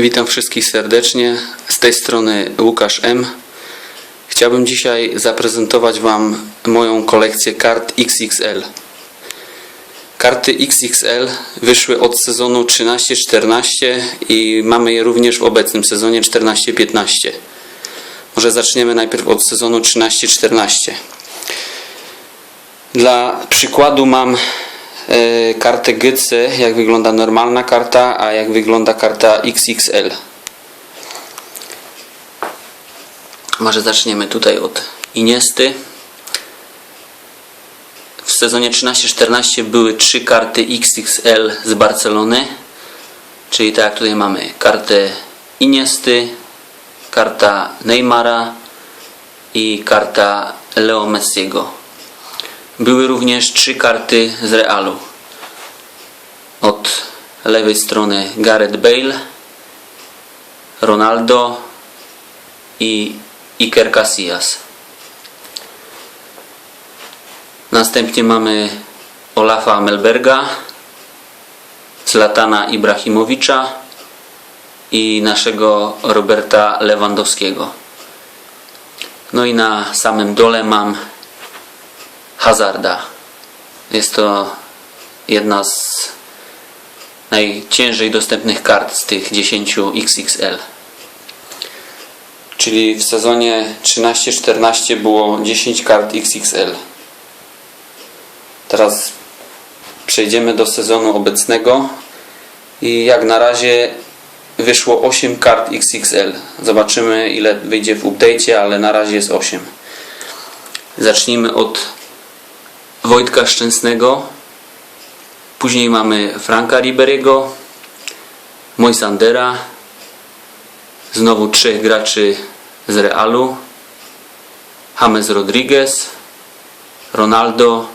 Witam wszystkich serdecznie. Z tej strony Łukasz M. Chciałbym dzisiaj zaprezentować Wam moją kolekcję kart XXL. Karty XXL wyszły od sezonu 13-14 i mamy je również w obecnym sezonie 14-15. Może zaczniemy najpierw od sezonu 13-14. Dla przykładu mam kartę GC, jak wygląda normalna karta, a jak wygląda karta XXL. Może zaczniemy tutaj od Iniesty. W sezonie 13-14 były trzy karty XXL z Barcelony. Czyli tak tutaj mamy kartę Iniesty, karta Neymara i karta Leo Messiego. Były również trzy karty z Realu. Od lewej strony Gareth Bale, Ronaldo i Iker Casillas. Następnie mamy Olafa Melberga, Zlatana Ibrahimowicza i naszego Roberta Lewandowskiego. No i na samym dole mam Hazarda. Jest to jedna z najciężej dostępnych kart z tych 10 XXL. Czyli w sezonie 13-14 było 10 kart XXL. Teraz przejdziemy do sezonu obecnego i jak na razie wyszło 8 kart XXL. Zobaczymy ile wyjdzie w update'cie, ale na razie jest 8. Zacznijmy od Wojtka Szczęsnego. Później mamy Franka Riberiego, Moisandera, znowu trzech graczy z Realu, James Rodriguez, Ronaldo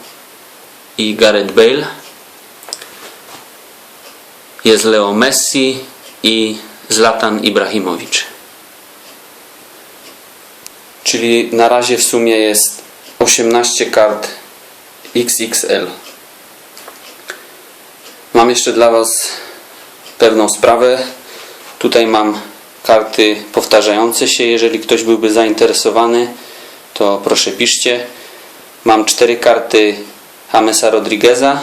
i Gareth Bale. Jest Leo Messi i Zlatan Ibrahimowicz. Czyli na razie w sumie jest 18 kart XXL. Mam jeszcze dla Was pewną sprawę. Tutaj mam karty powtarzające się. Jeżeli ktoś byłby zainteresowany, to proszę piszcie. Mam cztery karty Jamesa Rodrigueza,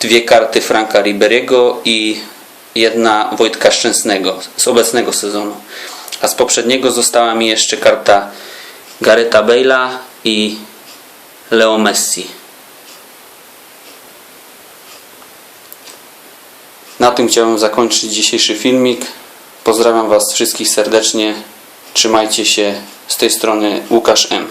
dwie karty Franka Riberiego i jedna Wojtka Szczęsnego z obecnego sezonu. A z poprzedniego została mi jeszcze karta Gareta Bale'a i Leo Messi. Na tym chciałem zakończyć dzisiejszy filmik. Pozdrawiam Was wszystkich serdecznie. Trzymajcie się. Z tej strony Łukasz M.